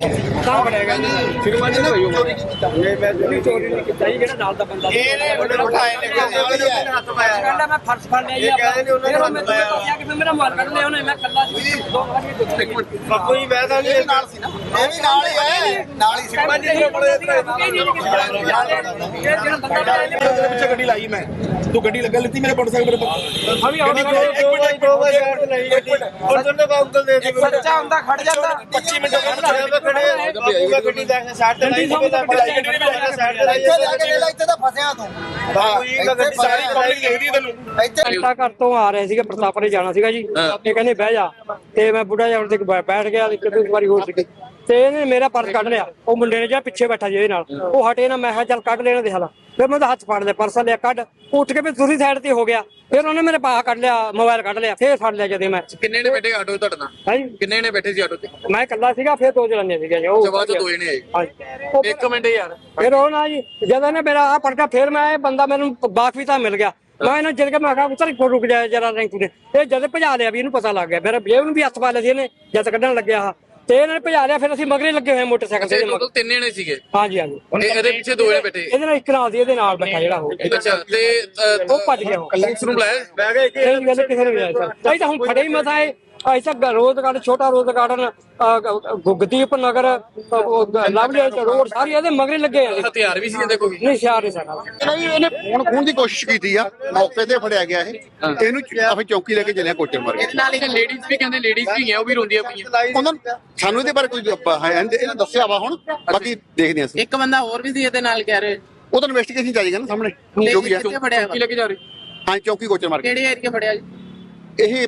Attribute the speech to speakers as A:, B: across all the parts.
A: ਤਾਂ ਬਣੇਗਾ
B: ਚ ਹੋਈ ਹੋਈ
A: ਇਹ ਮੈਂ ਚੋਰੀ ਨਹੀਂ ਕੀਤਾ। ਜਿਹੜਾ ਨਾਲ ਦਾ ਬੰਦਾ
B: ਇਹਨੇ ਮੁੰਡੇ ਨੂੰ ਉਠਾਏ ਕਹਿੰਦਾ
A: ਮੈਂ ਫਰਜ਼ ਫੜ ਲਿਆ ਜੀ
B: ਇਹ ਕਹਿੰਦੇ ਨੇ ਉਹਨਾਂ ਨੇ
A: ਫਿਰ ਉਹ ਮੈਨੂੰ। ਦੱਸਿਆ ਕਿ ਫਿਰ ਮੇਰਾ ਮਾਰ ਕੱਢ ਲਿਆ ਉਹਨੇ ਮੈਂ ਕੱਲਾ ਸੀ ਦੋ ਵਾਰੀ ਕੁੱਤੇ
B: ਬਾਪੂ ਜੀ ਮੈਂ ਤਾਂ ਨਹੀਂ ਨਾਲ ਸੀ ਨਾ
C: ਇਹ ਵੀ ਨਾਲ ਹੀ ਹੈ ਨਾਲ ਹੀ ਸੀ
A: ਮੈਂ ਜੀ ਬੜੇ ਇਹ ਜਿਹੜਾ ਬੰਦਾ
D: ਤੇਰੇ ਪਿੱਛੇ ਗੱਡੀ ਲਾਈ ਮੈਂ ਤੂੰ ਗੱਡੀ ਲੱਗਾ ਲਿੱਤੀ ਮੇਰੇ ਮੋਟਰਸਾਈਕਲ ਮੇਰੇ
A: ਹਾਂ ਵੀ ਆਉਣਾ
B: ਇੱਕ ਮਿੰਟ ਦੋ ਵਾਰ ਸ਼ਾਟ ਲਈ ਔਰ ਤੁੰਨੇ ਬਾਉਂਕਲ ਦੇ ਦੇ
C: ਬੱਚਾ ਹੁੰਦਾ ਖੜ ਜਾਂਦਾ
B: 25 ਮਿੰਟ ਖੜਾ ਖੜੇ ਬਾਪੂ ਦਾ ਗੱਡੀ ਦਾ ਸਾਈਡ ਤੇ ਲਾਈ ਪਤਾ ਬਲਾਈ ਗੱਡੀ ਦਾ ਸਾਈਡ ਤੇ ਲਾਈ
C: ਇੱਥੇ ਲੈ ਕੇ ਲੈ। ਇੱਥੇ ਤਾਂ ਫਸਿਆ ਤੂੰ।
B: ਬਾਪੂ ਜੀ ਦਾ ਗੱਡੀ
D: ਸਾਰੀ ਪਬਲਿਕ ਦੇਖਦੀ ਹੈ ਤੈਨੂੰ।
C: ਇੱਥੇ
A: ਘੰਟਾ ਘਰ ਤੋਂ ਆ ਰਹੇ ਸੀਗੇ ਪ੍ਰਤਾਪਰੇ ਜਾਣਾ ਸੀਗਾ ਜੀ। ਕਹਿੰਦੇ ਬਹਿ ਜਾ। ਤੇ ਮੈਂ ਬੁੱਢਾ ਜਿਹਾ ਤੇ ਬੈਠ ਗਿਆ ਇੱਕ ਦੋ ਵਾਰੀ ਹੋਰ ਸੀਗੀ। ਤੇ ਇਹਨੇ ਮੇਰਾ ਪਰਸ ਕੱਢ ਲਿਆ। ਉਹ ਮੁੰਡੇ ਨੇ ਜਿਹੜਾ ਪਿੱਛੇ ਬੈਠਾ ਜੀ ਇਹਦੇ ਨਾਲ। ਉਹ ਹਟੇ ਨਾ ਮੈਂ ਕਿਹਾ ਚੱਲ ਕੱਢ ਲੈਣਾ ਦੇ ਹਾਲਾ ਫਿਰ ਮੈਂ ਉਹਦਾ ਹੱਥ ਫੜ ਲਿਆ ਪਰਸ ਲਿਆ ਕੱਢ। ਉੱਠ ਕੇ ਫਿਰ ਦੂਸਰੀ ਸਾਈਡ ਤੇ ਹੋ ਗਿਆ। ਫਿਰ ਉਹਨੇ ਮੇਰੇ ਬਾਹ ਕੱਢ ਲਿਆ ਮੋਬਾਈਲ ਕੱਢ ਲਿਆ ਫਿਰ ਫੜ ਲਿਆ ਜਦੇ ਮੈਂ।
E: ਕਿੰਨੇ ਨੇ ਬੈਠੇ ਆਟੋ 'ਚ ਤੁਹਾਡੇ ਨਾਲ?
A: ਹਾਂਜੀ
E: ਕਿੰਨੇ ਨੇ ਬੈਠੇ ਸੀ ਆਟੋ 'ਚ?
A: ਮੈਂ ਇਕੱਲਾ ਸੀਗਾ ਫਿਰ ਦੋ ਜਣਾਂ ਸੀਗੇ ਜੀ ਉਹ
E: ਜਵਾਬ ਤੋਂ ਦੋ ਜਣੇ ਆਏ।
A: ਹਾਂਜੀ। ਉਹ
E: ਇੱਕ ਮਿੰਟ ਯਾਰ।
A: ਫਿਰ ਉਹ ਨਾ ਜੀ ਜਦੋਂ ਇਹਨੇ ਮੇਰਾ ਆ ਪੜਕਾ ਫਿਰ ਮੈਂ ਇਹ ਬੰਦਾ ਮੈਨੂੰ ਬਾਖਵੀ ਤਾਂ ਮਿਲ ਗਿਆ। ਮੈਂ ਇਹਨਾਂ ਜਿਰ ਕੇ ਮੈਂ ਕਿਹਾ ਉਤਰ ਕੋ ਰੁਕ ਜਾ ਜਰਾ ਰੈਂਕੂ ਨੇ ਇਹ ਜਦ ਭਜਾ ਲਿਆ ਵੀ ਇਹਨੂੰ ਪਤਾ ਲੱਗ ਗਿਆ। ਫਿਰ ਜੇਬ ਨੂੰ ਵੀ ਹੱਥ ਪਾ ਲਿਆ ਸੀ ਇਹਨੇ ਜਦ ਕੱਢਣ ਲੱਗਿਆ ਤੇ ਇਹਨਾਂ ਨੇ ਭਜਾ ਲਿਆ ਫਿਰ ਅਸੀਂ ਮਗਰੇ ਲੱਗੇ ਹੋਏ ਮੋਟਰਸਾਈਕਲ ਤੇ ਇਹਦੇ ਮਗਰ।
E: ਟੋਟਲ ਤਿੰਨ ਜਣੇ ਸੀਗੇ?
A: ਹਾਂਜੀ ਹਾਂਜੀ।
E: ਤੇ ਇਹਦੇ ਪਿੱਛੇ ਦੋ ਜਣੇ ਬੈਠੇ।
A: ਇਹਦੇ ਨਾਲ ਇੱਕ ਨਾਲ ਸੀ ਇਹਦੇ ਨਾਲ ਬੈਠਾ ਜਿਹੜਾ ਉਹ।
E: ਅੱਛਾ ਤੇ
A: ਉਹ ਭੱਜ ਗਿਆ ਉਹ।
E: ਪੁਲਿਸ ਨੂੰ ਬੁਲਾਇਆ
B: ਬਹਿ ਗਏ ਕਿ
A: ਇਹ ਗੱਲ ਕਿਸੇ ਨੇ ਨਹੀਂ ਆਇਆ। ਸਰ ਅਸੀਂ ਤਾਂ ਹੁਣ ਫੜੇ ਹੀ ਮਸਾ ਤਾਂ ਰੋਜ਼ ਗਾਰਡਨ ਛੋਟਾ rose garden Gugdeep Nagar lovely road ਸਾਰੀ ਇਹਦੇ ਮਗਰੇ ਲੱਗੇ ਆ
E: ਹਥਿਆਰ ਵੀ ਸੀ ਇਹਦੇ ਕੋਈ
A: ਨਹੀਂ ਸ਼ਹਿਰ ਨਹੀਂ ਸਕਦਾ
D: ਨਹੀਂ ਇਹਨੇ ਫੋਨ ਖੋਣ ਦੀ ਕੋਸ਼ਿਸ਼ ਕੀਤੀ ਆ ਮੌਕੇ ਤੇ ਫੜਿਆ ਗਿਆ ਇਹ। ਇਹਨੂੰ ਅਸੀਂ ਚੌਕੀ ਲੈ ਕੇ ਚੱਲਿਆ ਕੋਚਰ ਮਾਰ
E: ਇਹਦੇ ਨਾਲ ਇੱਕ ਲੇਡੀਜ਼ ਵੀ ਕਹਿੰਦੇ ਲੇਡੀਜ਼ ਵੀ ਹੈ ਉਹ ਵੀ ਰੋਂਦੀਆਂ ਪਈਆਂ।
D: ਉਹਨਾਂ ਸਾਨੂੰ ਇਹਦੇ ਬਾਰੇ ਕੋਈ ਇਹਨੇ ਦੱਸਿਆ ਵਾ ਹੁਣ ਬਾਕੀ ਦੇਖਦੇ ਹਾਂ ਅਸੀਂ।
F: ਇੱਕ ਬੰਦਾ ਹੋਰ ਵੀ ਸੀ ਇਹਦੇ ਨਾਲ ਕਹਿ ਰਹੇ।
D: ਉਹ ਤਾਂ ਇਨਵੈਸਟੀਗੇਸ਼ਨ ਚਾਹੀਦਾ ਨਾ ਸਾਹਮਣੇ ਜੋ ਵੀ ਹੈ
F: ਕਿੱਥੇ ਫੜਿਆ
E: ਕੀ ਲੈ ਕੇ ਜਾ ਰਹੇ।
D: ਹਾਂ ਚੌਕੀ ਕੋਚਰ ਮਾਰ
F: ਕਿਹੜੇ ਏਰੀਆ ਫੜਿਆ ਜੀ?
D: ਇਹ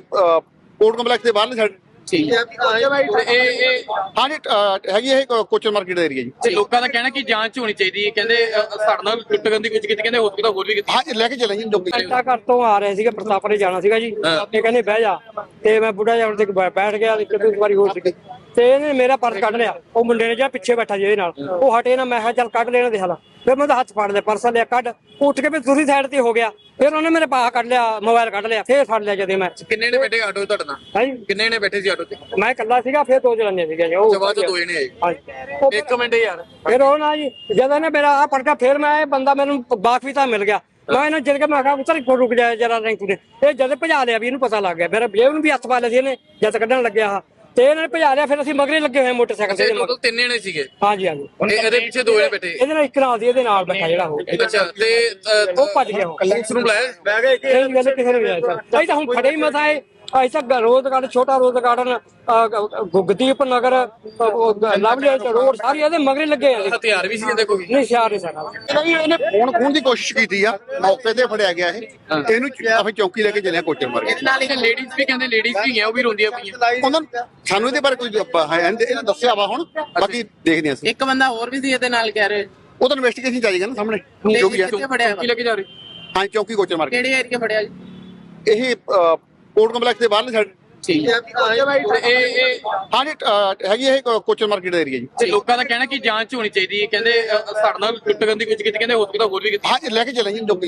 D: ਕੋਰਟ ਕੰਪਲੈਕਸ ਦੇ ਬਾਹਰਲੇ ਸਾਈਡ
F: ਠੀਕ ਹੈ।
E: ਤੇ ਇਹ ਇਹ
D: ਹਾਂ ਜੀ ਅ, ਹੈਗੀ ਇਹ ਕੋਚਰ ਮਾਰਕੀਟ ਦਾ ਏਰੀਆ ਜੀ।
E: ਤੇ ਲੋਕਾਂ ਦਾ ਕਹਿਣਾ ਕਿ ਜਾਂਚ ਹੋਣੀ ਚਾਹੀਦੀ ਹੈ। ਕਹਿੰਦੇ ਅਹ, ਸਾਡੇ ਨਾਲ ਲੁੱਟ ਕਰਨ ਦੀ ਕੁਝ ਕੀਤੀ। ਕਹਿੰਦੇ ਹਸਪੀਟਲ ਹੋਰ ਵੀ ਕੀਤੀ।
D: ਹਾਂ ਜੀ, ਲੈ ਕੇ ਚੱਲੇ ਜੀ ਚੌਕੀ
A: ਘੰਟਾ ਘਰ ਤੋਂ ਆ ਰਹੇ ਸੀਗੇ ਜਾਣਾ ਜੀ। ਕਹਿੰਦੇ ਬਹਿ ਜਾ। ਤੇ ਮੈਂ ਬੁੱਢਾ ਜਿਹਾ ਤੇ ਬੈਠ ਗਿਆ ਇੱਕ ਦੋ ਵਾਰੀ ਹੋਰ ਸੀਗੀ। ਤੇ ਇਹਨੇ ਮੇਰਾ ਪਰਸ ਕੱਢ ਲਿਆ। ਉਹ ਮੁੰਡੇ ਨੇ ਜਿਹੜਾ ਪਿੱਛੇ ਬੈਠਾ ਜੀ ਇਹਦੇ ਨਾਲ। ਉਹ ਹਟੇ ਨਾ ਮੈਂ ਕਿਹਾ ਚੱਲ ਕੱਢ ਲੈਣਾ ਦੇ ਹਾਲਾ। ਫਿਰ ਮੈਂ ਉਹਦਾ ਹੱਥ ਫੜ ਲਿਆ ਪਰਸ ਲਿਆ ਕੱਢ ਉੱਠ ਕੇ ਫਿਰ ਦੂਸਰੀ ਸਾਈਡ ਤੇ ਹੋ ਗਿਆ। ਫਿਰ ਉਹਨੇ ਮੇਰੇ ਬਾਹ ਕੱਢ ਲਿਆ ਮੋਬਾਈਲ ਕੱਢ ਲਿਆ ਫਿਰ ਫੜ ਲਿਆ ਜਦੇ ਮੈਂ।
E: ਕਿੰਨੇ ਨੇ ਬੈਠੇ ਆਟੋ 'ਚ ਤੁਹਾਡੇ ਨਾਲ?
A: ਹਾਂਜੀ।
E: ਕਿੰਨੇ ਨੇ ਬੈਠੇ ਸੀ ਆਟੋ 'ਚ?
A: ਮੈਂ ਇਕੱਲਾ ਸੀਗਾ ਫਿਰ ਦੋ ਜਣਾਂ ਸੀਗੇ ਜੀ ਉਹ
E: ਜਵਾਬ ਤੋਂ ਦੋ ਜਣੇ ਆਏ।
A: ਹਾਂਜੀ। ਉਹ
E: ਇੱਕ ਮਿੰਟ ਯਾਰ।
A: ਫਿਰ ਉਹ ਨਾ ਜੀ ਜਦੋਂ ਇਹਨੇ ਮੇਰਾ ਆ ਪੜਕਾ ਫਿਰ ਮੈਂ ਇਹ ਬੰਦਾ ਮੈਨੂੰ ਬਾਖਵੀ ਤਾਂ ਮਿਲ ਗਿਆ। ਮੈਂ ਇਹਨਾਂ ਕੇ ਮੈਂ ਕਿਹਾ ਉਤਰ ਕੋ ਰੁਕ ਜਾ ਜਰਾ ਰੈਂਕੂ ਨੇ ਇਹ ਜਦ ਭਜਾ ਲਿਆ ਵੀ ਇਹਨੂੰ ਪਤਾ ਲੱਗ ਗਿਆ। ਫਿਰ ਜੇਬ ਨੂੰ ਵੀ ਹੱਥ ਪਾ ਲਿਆ ਸੀ ਇਹਨੇ ਜਦ ਕੱਢਣ ਲੱਗਿਆ ਆ ਤੇ ਇਹਨਾਂ ਨੇ ਭਜਾ ਲਿਆ ਫਿਰ ਅਸੀਂ ਮਗਰੇ ਲੱਗੇ ਹੋਏ ਮੋਟਰਸਾਈਕਲ ਤੇ।
E: ਤੇ
A: ਇਹਦੇ ਮਗਰ।
E: ਟੋਟਲ ਤਿੰਨ ਜਣੇ ਸੀਗੇ?
A: ਹਾਂਜੀ ਹਾਂਜੀ।
E: ਇਹਦੇ ਪਿੱਛੇ ਦੋ ਜਣੇ ਬੈਠੇ।
A: ਇਹਦੇ ਨਾਲ ਇੱਕ ਨਾਲ ਸੀ ਇਹਦੇ ਨਾਲ ਬੈਠਾ ਜਿਹੜਾ ਉਹ।
E: ਅੱਛਾ ਤੇ
A: ਉਹ ਭੱਜ ਗਿਆ ਉਹ।
E: ਪੁਲਿਸ ਨੂੰ ਬੁਲਾਇਆ?
B: ਬਹਿ ਗਏ ਕਿ
A: ਇਹ ਗੱਲ ਕਿਸੇ ਨੇ ਨਹੀਂ ਆਇਆ ਸਰ ਅਸੀਂ ਤਾਂ ਹੁਣ ਫੜੇ ਹੀ ਮਸਾ ਤਾਂ ਰੋਜ਼ ਗਾਰਡਨ ਛੋਟਾ rose garden Gugdeep Nagar lovely road ਸਾਰੀ ਇਹਦੇ ਮਗਰੇ ਲੱਗੇ ਆ।
E: ਹਥਿਆਰ ਵੀ ਸੀ ਇਹਦੇ ਕੋਈ
A: ਨਹੀਂ ਸ਼ਹਿਰ ਨਹੀਂ ਸਕਦਾ
D: ਨਹੀਂ ਇਹਨੇ ਫੋਨ ਖੋਣ ਦੀ ਕੋਸ਼ਿਸ਼ ਕੀਤੀ ਆ ਮੌਕੇ ਤੇ ਫੜਿਆ ਗਿਆ ਇਹ। ਇਹਨੂੰ ਅਸੀਂ ਚੌਕੀ ਲੈ ਕੇ ਚੱਲਿਆ ਕੋਚਰ ਮਾਰ
F: ਇਹਦੇ ਨਾਲ ਇੱਕ
E: ਲੇਡੀਜ਼ ਵੀ ਕਹਿੰਦੇ ਲੇਡੀਜ਼ ਵੀ ਹੈ ਉਹ ਵੀ ਰੋਂਦੀਆਂ ਪਈਆਂ।
D: ਉਹਨਾਂ ਸਾਨੂੰ ਇਹਦੇ ਬਾਰੇ ਕੋਈ ਇਹਨੇ ਇਹਨੇ ਦੱਸਿਆ ਵਾ ਹੁਣ ਬਾਕੀ ਦੇਖਦੇ ਹਾਂ ਅਸੀਂ।
F: ਇੱਕ ਬੰਦਾ ਹੋਰ ਵੀ ਸੀ ਇਹਦੇ ਨਾਲ ਕਹਿ ਰਹੇ।
D: ਉਹ ਤਾਂ ਇਨਵੈਸਟੀਗੇਸ਼ਨ ਚਾਹੀਦਾ ਨਾ ਸਾਹਮਣੇ ਜੋ ਵੀ ਹੈ
F: ਕਿੱਥੇ ਫੜਿਆ?
E: ਕੀ ਲੈ ਕੇ ਜਾ ਰਹੇ
D: ਹਾਂ ਚੌਕੀ ਕੋਚਰ ਮਾਰ
F: ਕਿਹੜੇ ਏਰੀਆ ਫੜਿਆ ਜੀ?
D: ਇਹ ਕੋਰਟ ਕੰਪਲੈਕਸ ਦੇ ਬਾਹਰਲੇ ਸਾਈਡ
F: ਠੀਕ। ਹੈ
E: ਇਹ ਇਹ
D: ਹਾਂ ਜੀ ਅ, ਹੈਗੀ ਇਹ ਕੋਚਰ ਮਾਰਕੀਟ ਦਾ ਏਰੀਆ ਜੀ।
E: ਤੇ ਲੋਕਾਂ ਦਾ ਕਹਿਣਾ ਕਿ ਜਾਂਚ ਹੋਣੀ ਚਾਹੀਦੀ ਹੈ। ਕਹਿੰਦੇ ਅਹ, ਸਾਡੇ ਨਾਲ ਲੁੱਟ ਕਰਨ ਦੀ ਕੁਝ ਕੀਤੀ ਕਹਿੰਦੇ ਹਸਪੀਟਲ ਹੋਰ ਵੀ ਕੀਤੀ।
D: ਹਾਂ ਲੈ ਕੇ ਚੱਲੇ ਜੀ